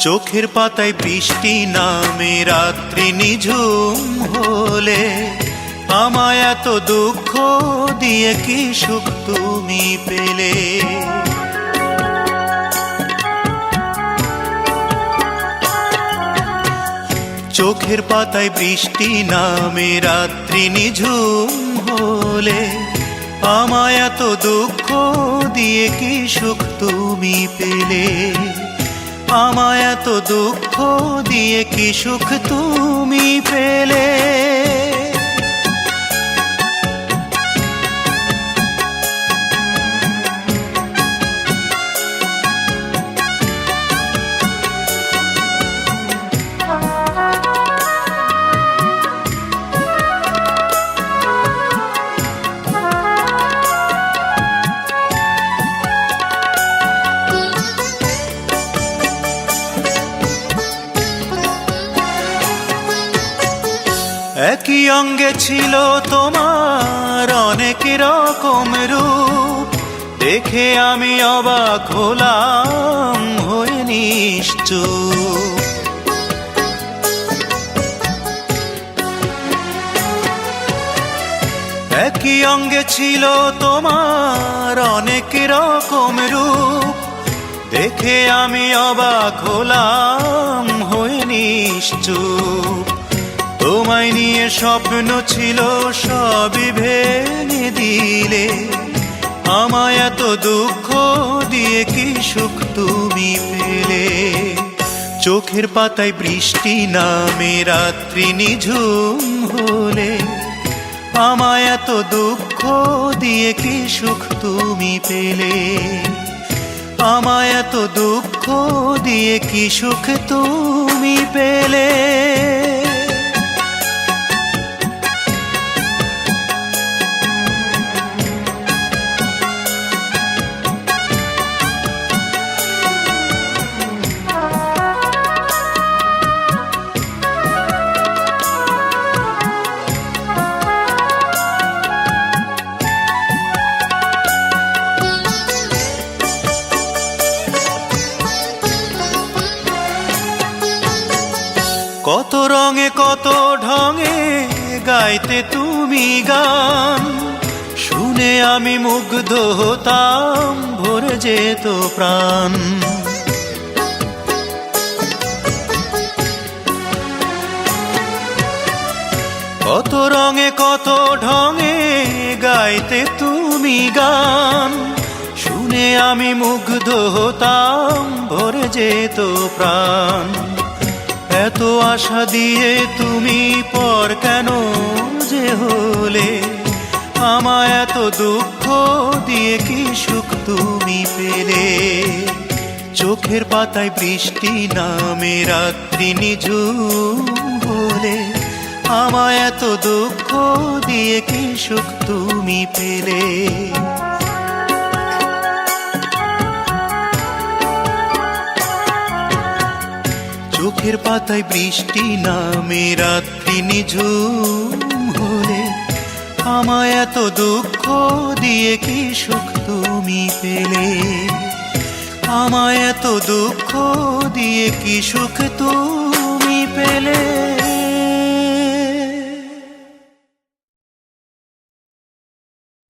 চোখের পাতায় বৃষ্টি নামে রাত্রি নিঝুম হলে আমায় এত দুঃখ দিয়ে কি সুখ তুমি পেলে? চোখের পাতায় বৃষ্টি নামে রাত্রি নিঝুম হলে আমায় এত দুঃখ দিয়ে কি সুখ তুমি পেলে? আমায় এত দুঃখ দিয়ে কি সুখ তুমি পেলে? একই অঙ্গে ছিল তোমার অনেক রকম রূপ। দেখে আমি অবাক হলাম, হয়ে নিশ্চুপ। একই অঙ্গে ছিল তোমার অনেক রকম রূপ। দেখে আমি অবাক হলাম, হয়ে নিশ্চুপ। তোমায় নিয়ে স্বপ্ন ছিল, সবই ভেঙে দিলে। আমায় এত দুঃখ দিয়ে কি সুখ তুমি পেলে? চোখের পাতায় বৃষ্টি নামে রাত্রি নিঝুম হলে। আমায় এত দুঃখ দিয়ে কি সুখ তুমি পেলে? আমায় এত দুঃখ দিয়ে কি সুখ তুমি পেলে? কত রঙে, কত ঢঙে গাইতে তুমি গান। শুনে আমি মুগ্ধ হতাম, ভরে যেত প্রাণ। কত রঙে, কত ঢঙে গাইতে তুমি গান। শুনে আমি মুগ্ধ হতাম, ভরে যেত প্রাণ। এত আশা দিয়ে তুমি পর কেন যে হলে? আমায় এত দুঃখ দিয়ে কি সুখ তুমি পেলে? চোখের পাতায় বৃষ্টি নামে রাত্রি নিঝুম হলে। আমায় এত দুঃখ দিয়ে কি সুখ তুমি পেলে? চোখের পাতায় বৃষ্টি নামে রাত্রি নিঝুম হলে আমায় এত দুঃখ দিয়ে কি সুখ তুমি পেলে? আমায় এত দুঃখ দিয়ে কি সুখ তুমি পেলে?